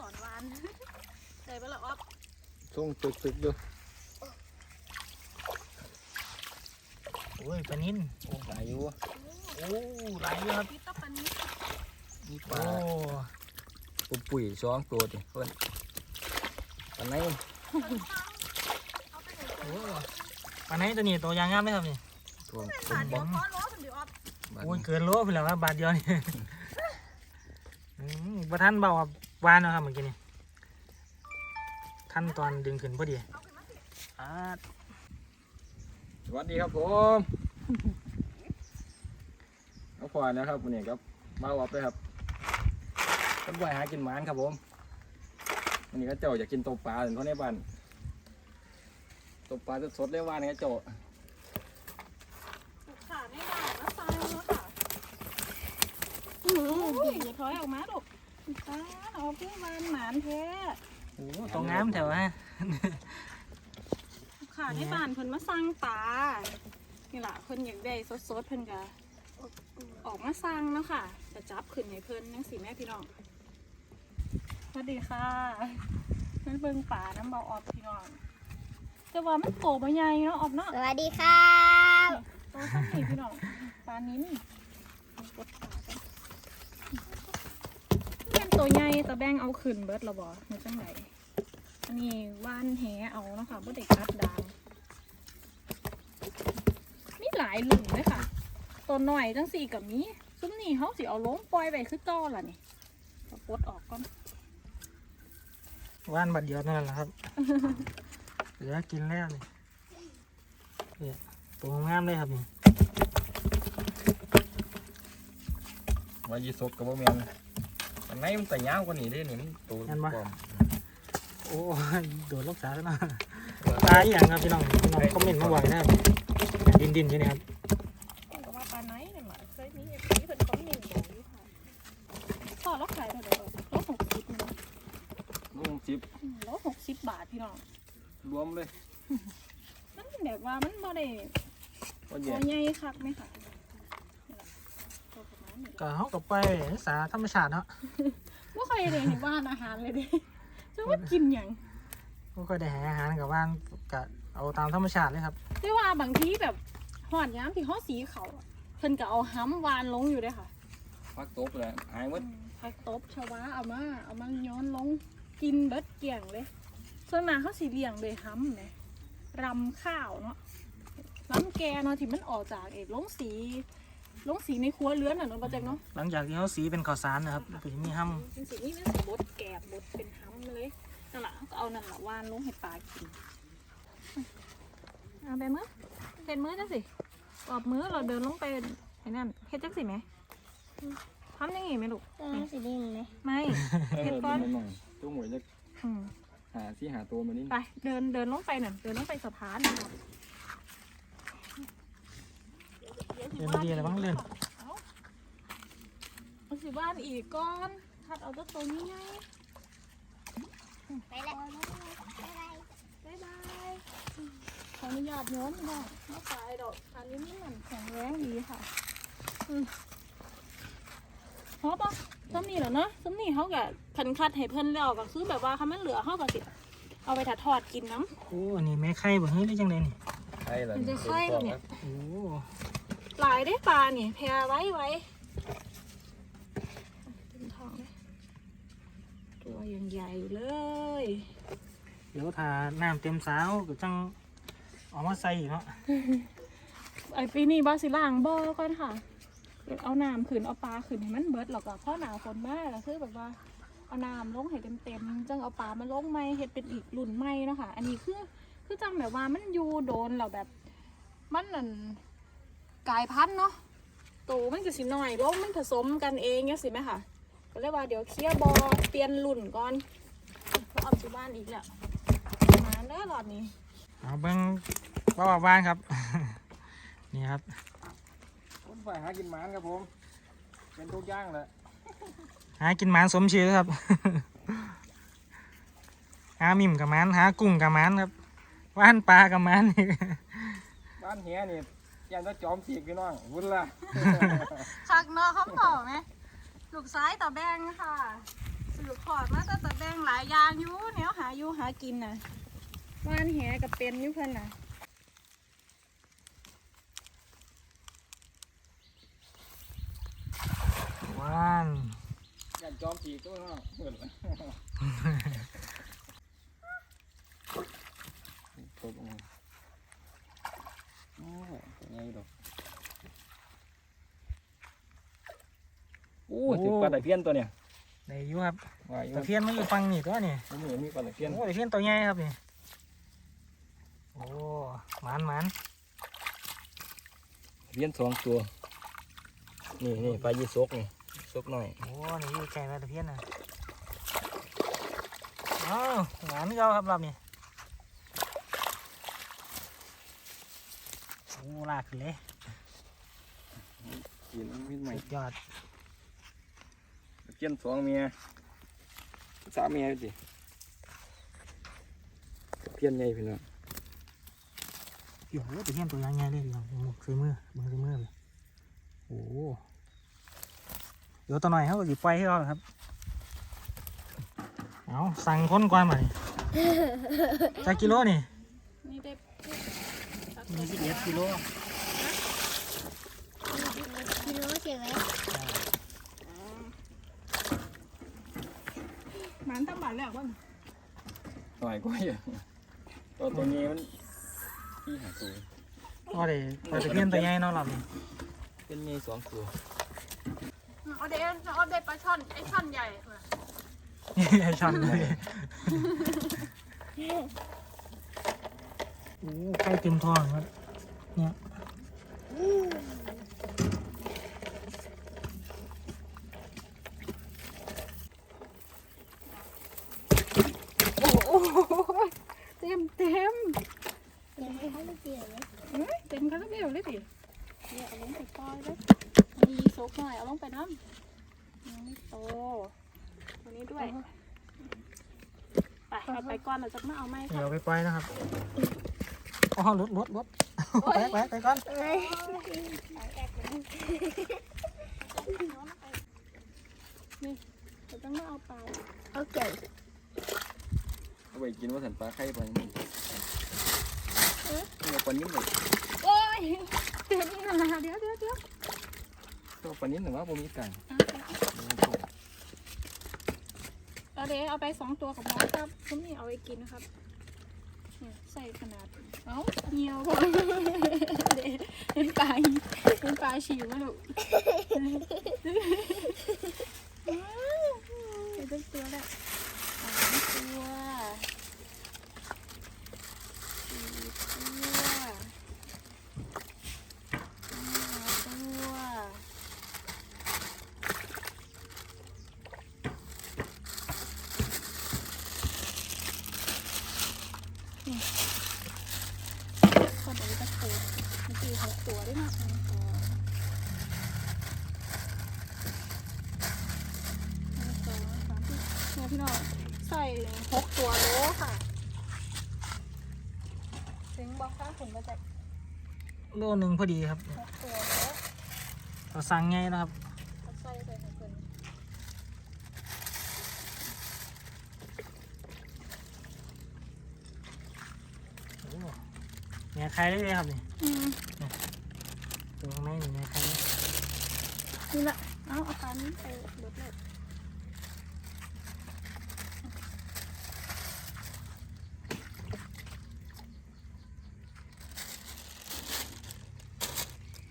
ตอนวานได้ปะล่ะอ๊อฟส่งตึกตึกอยู่โอ้ยปลานินโอ้หลายอยู่โอ้หลายอยู่ครับพี่ตะปันนี้มีปโอ้ลาปุ๋ยปุ๋ยสองตัวดิเพิ่นอันไหนโอ้ปลาไหนตัวนี้ตัวยางงามไหมครับนี่ตัวบาทเดียวพอล้อถึงเดียวอ๊อฟบาดโอ้ยนี้เกินโลไปแล้วครับบาทเดียวนี่อืมประท่านเบาครับ วานเนาะครับเมื่อกี้นี่ขั้นตอนดึงขึ้นพอดีอ่าสวัสดีครับผมเอาควายนะครับวันนี้ครับมาวับเลยครับต้นไม้หากินหมานครับผมวันนี้ก็เจ้าอยากกินตัวปลาถึงเขาในบ้านตัวปลาสดๆเลยว่านี่ก็เจ้าขาไม่บาดแล้วตายแล้วค่ะอืออย่าถอยออกมาลูก ตาเอาเพื่อวานหมานแท้โอ้ตรงงามแถวฮะขาในบ้านเพิ่นมาสั่งปลานี่ล่ะเพิ่นอยากได้สดๆเพิ่นก็ออกมาสั่งเนาะค่ะจะจับขึ้นให้เพิ่นจังสิแม่พี่น้องสวัสดีค่ะนั่นเบิ่งป่าน้ำเบาออบพี่น้องแต่ว่ามันโตบ่ใหญ่เนาะออบเนาะสวัสดีครับโตสักนี่พี่น้องปลานิ้นกดขากันเป็น ตัวใหญ่แต่แบ่งเอาขึ้นเบิดและบ่ในจังไหนอันนี้ว่านแหเอาเนาะค่ะบ่ได้กัดดางมีหลายหลุมเลยค่ะ ตัวหน่อยจังสี่กับมีซุ้มนี่เขาสิเอาลงปล่อยไปคือเก้าล่ะนี่เอาปลดออกก่อนวานบาทเดียวนั่นแหละครับ เหลือกินแล้วนี่เนี่ยตัวงามเลยครับนี่ว่ายีสดกับว่าแมน อันไหนมันแต่ยาวกว่านี้เด้นี่มันตัวปลอมโอ้ยโดดลกสาแล้วนะตายอย่างครับพี่น้องพี่น้องคอมเมนต์มาบ่อยนะครับดินดินๆอยู่นี่ครับก็ว่าปลาไหนเนี่ยหมาเคยมีเอฟซีเพิ่นคอมเมนต์บอกอยู่ค่ะพอแล้วขายเท่าไหร่ดอกร้อยหกสิบนะลูกจิบร้อยหกสิบบาทพี่น้องรวมเลยมันแบบว่ามันบ่ได้ว่าตัแย่วใหญ่คักไหมค่ะนี่ล่ะตัวประมาณนี้ ก็เขากับไปศึกษาธรรมชาติเนาะว่าใครเลยเห็นว่านอาหารเลยเด้จะว่ากินอย่างก็ค่อยได้หาอาหารกับว่านก็เอาตามธรรมชาติเลยครับแต่ว่าบางทีแบบหอดย้ำที่ห้อสีเขาอะเพิ่นก็เอาห้ำวานลงอยู่เด้อค่ะพักตบเลยหายหมดผักตบชาวาเอามาเอามาย้อนลงกินเบิดเกลี่ยงเลย ส่วนมากเขาสีเลี้ยงเลยห้ำเนี่ยรำข้าวเนาะรำแกเนาะที่มันออกจากเอกลงสี ลงสีในครัวเรือนอะเนาะประจักเนาะหลังจากที่เขาสีเป็นข้าวสารนะครับก็จะมีห้เป็นสีนี้เป็นสีบดแกบบดเป็นห้ำเลยนั่นแหละเขาก็เอานั่นแหละวานลงให้ปลากินเอาไปมือเป็นมือจังสิกรอบมือเราเดินลงไปไอ้นั่นเฮ็ดจังสิไหมทำอยังไงไหมลูกตัวสีดิ่งไหมไม่ เอเห็อนก่อนหน่อยตัวหมวยจะอืมหาที่หาตัวมานี่ไปเดินเดินลงไปหน่อยเดินลงไปสะพานนะ ครับำเดินดีอะไรบ้างเลื่อนเอาเอาสิบ้านอีกก้อนทัดเอาตัวตัวนี้ไงไปแล้วบ๊ายบายบ๊ายบายขออนุญาตโน้มหน่อยไม่ตายดอกอันนี้นี่มันแข็งแรงดีค่ะอืมพอปะซ้ำนี่เหรอเนาะซ้ำนี่เขากะพันคัดให้เพิ่นแล้วก็คือแบบว่าถ้ามันเหลือเขาก็สิเอาไปถัดทอดกินน้โอ้อันนี้แม่ไข่บ่เฮ้ยได้จังเลยนี่ใช่เลยมันจะไข่ปะเนี่ยโอ้ำ หลายได้ปลานี่แพรไว้ไว้เป็นทองเลยตัวยังใหญ่เลย เดี๋ยวถ้าน้ำเต็มสาวก็จังเอามาใส่อีกเนาะไอปีนี้บาสิล่างบ่อก่อนค่ะเดี๋ยวเอาน้ำขึ้นเอาปลาขึ้นให้มันเบิดหรอกอะเพราะหนาวฝนมากก็คือแบบว่าเอาน้ำลงให้เต็มๆจังเอาปลามาลงใหม่เฮ็ดเป็นอีกรุ่นใหม่เนาะค่ะ อันนี้คือคือจังแบบว่ามันอยู่โดนเราแบบมันนั่น กลายพันธุ์เนาะโตมันก็สิน้อยลงมันผสมกันเองเนี่ยสิไหมค่ะ ก็เลยว่าเดี๋ยวเคลียร์บอเปลี่ยนรุ่นก่อนเพราะเอาที่บ้านอีกแล้วมาแล้วหลอดนี้เอาเบิ่งว่าว่าบ้านครับ นี่ครับคนฝ่ายหากินหมานครับผม เป็นทุกอย่างแหละหากินหมานสมชื่อครับ หามิมกับหมานหากุ้งกับหมานครับว่านปลากับหมานนี่บ้านเฮียนี่ ยันว่าจอมสีกพี่น้องวุ่นละคักเนาะคำตอบไหมลูกซ้ายต่อแบงค่ะสืบขอดมาแต่ตะแบงหลายอย่างอยู่แนวหาอยู่หากินน่ะว่านแหกับเป็นอยู่เพิ่นน่ะว่านอยากจอมผีก็เนาะเปิดเลยตบเอาโอ้ยเป็นไง ดอกโอ้ยถึงปลาตะเพียนตัวเนี่ยในอยู่ครับว่าอยู่ตะเพียนมันอยู่ฟังนี่ตัวนี่ผมเห็นมีปลาตะเพียนโอ้ตะเพียนตัวใหญ่ครับนี่โอ้หมานหมานตะเพียนสองตัวนี่นี่ปลายีสกนี่สกหน่อยโอ้นี่อยู่ไกลแล้วตะเพียนน่ะอ้าวหมานเก่าครับรอบนี้ โอ้ลากขึ้นเลยกินมีดใหม่สุดยอดตะเพียนสองเมียสามเมียสิตะเพียนใหญ่พี่น้องเดี๋ยวตะเพียนตัวใหญ่ๆเลยเดี๋ยวหมกใส่มือมือใส่มือเลยโอ้เดี๋ยวตัวหน่อยเขาก็สิปล่อยให้เราครับ เอาสั่งคนก่อนมานี่จักกิโลนี่นี่ได้ มีสิบเอ็ดกิโลกิโลใช่ไหมหมันตั้งบาทแล้วว่าหน่อยก็เยอะตัวตัวนี้มันที่หาตัวก็ได้ปลาตะเพียนตัวใหญ่เนาะรอบนี้เป็นไงสองตัวเอาเดนเอาเดนปลาช่อนไอช่อนใหญ่ว่ะไอช่อนเลย โอ้ไข่เต็มท้องครับ เนี่ยโอ้โหเต็มเต็มยังไม่ให้ลูกเดียวเลยเอ้ยเต็มคาราเบลเลยดิเนี่ยเอาลงไปปล่อยเลยมีโซกหน่อยเอาลงไปน้ำยังไม่โตตัวนี้ด้วย ไปเอาไปก่อนเราจะมาเอาไม้ค่ะ เดี๋ยวไปปล่อยนะครับ อ๋อรถรถรถไปไปไปก่อนเอ้ยเราต้องมาเอาปลาเอาเก่งเอาไปกินว่าสันปลาไข่ปลานิ่มเนี่ปลานิ่มเลยโอ้ยเต็มนี่นะเดี๋ยวเดี๋ยวเดี๋ยวตัวปลานิ่มหนึ่งว่าผมมีไก่เอาเดี๋ยวเอาไปสองตัวกับน้องครับผมนี่เอาไปกินนะครับ เนี่ยใส่ขนาด เอ้าเหี่ยวพอเห็นปลาเป็นปลาชิวมาลูกเดี๋ยวเป็นตัวละสามตัวสี่ตัวห้าตัว คนเอาไปตะโกนมันตีหกตัวได้มากเลยตัวหนึ่งสองสามสี่เนี่ย พี่น้องใส่หกตัวโลค่ะถึงบอกข้างผมมาจากโลหนึ่งพอดีครับหกตัวโลเราสั่งไงนะครับเอาใส่ใส่ให้เพิ่นโอ้แง่ไข่ได้เลยครับนี่อืมตัวข้างในนี่แง่ไข่นี่ละเอาเอาปลานี้ไปเบิดเลย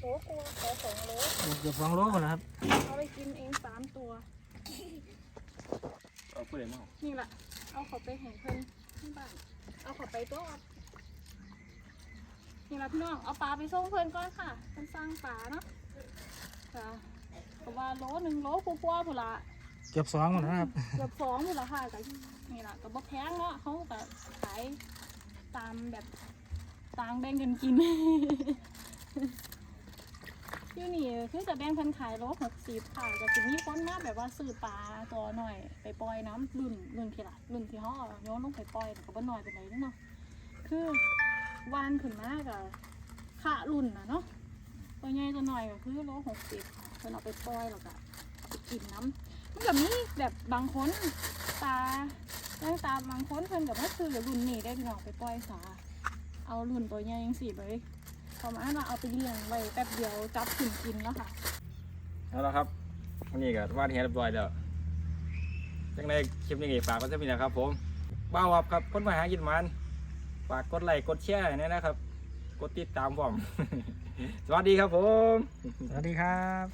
โอ้กลัวขอสองโล เกือบสองโลหมดแล้วครับเอาไปกินเองสามตัว เอาผู้ใดมานี่แหละเอาเขาไปแห่งเพิ่นที่บ้าน เอาเขาไปตัวนี่แหละพี่น้อง เอาปลาไปส่งเพิ่นก่อนค่ะเพิ่นสร้างปลาเนาะจ้ะก็ว่าโลหนึ่งโลกว่าๆพุ่นละเกือบสองหมดแล้วครับเกือบสองพุ่นละค่ะแต่นี่แหละก็บ่แพงเนาะเขาก็ขายตามแบบต่างแบ่งกันกิน อยู่นี่คือจะแบ่งเพิ่นขายโลหกสิบค่ะก็จะมีคนมาแบบว่าซื้อปลาตัวหน่อยไปปล่อยน้ำรุ่นรุ่นที่ละรุ่นที่เขาเอาโยนลงไปปล่อยแต่ก็บ่น้อยไปไหนเนาะคือวานขึ้นมากับค่ารุ่นนะเนาะตัวใหญ่ตัวหน่อยก็คือโลหกสิบค่ะเพิ่นเอาไปปล่อยแล้วก็เอาไปกินน้ำมันก็มีแบบบางคนตาตั้งตาบางคนเพิ่นกับว่าคือรุ่นนี้ได้พี่น้องไปปล่อยสาเอารุ่นตัวใหญ่ยังสี่ไป ประมาณว่าเอาไปเลี้ยงไว้แป๊บเดียวจับขึ้นกินแล้วค่ะเอาละครับวันนี้ก็วาดเฮียเรียบร้อยแล้วจังในคลิปนี้ก็ฝากไว้สักนิดนะครับผมบ้าวครับครับคนมาหากินมันฝากกดไลค์กดแชร์ให้ด้วยนะครับ กดติดตามผมสวัสดีครับผม สวัสดีครับ